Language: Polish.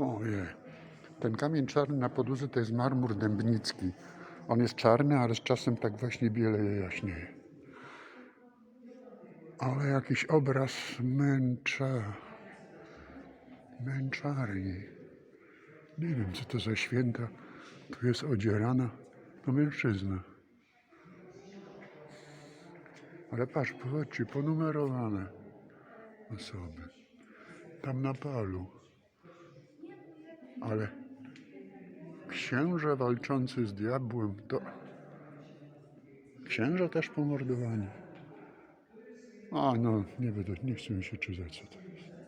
Ojej. Ten kamień czarny na podłodze to jest marmur dębnicki. On jest czarny, ale z czasem tak właśnie bieleje, jaśnieje. Ale jakiś obraz męcza... męczarni. Nie wiem, co to za święta. Tu jest odzierana. To mężczyzna. Ale patrz, popatrzcie, ponumerowane osoby. Tam na palu. Ale księże walczący z diabłem to księża też pomordowani. A no, nie będę, nie chcę się czytać co to jest.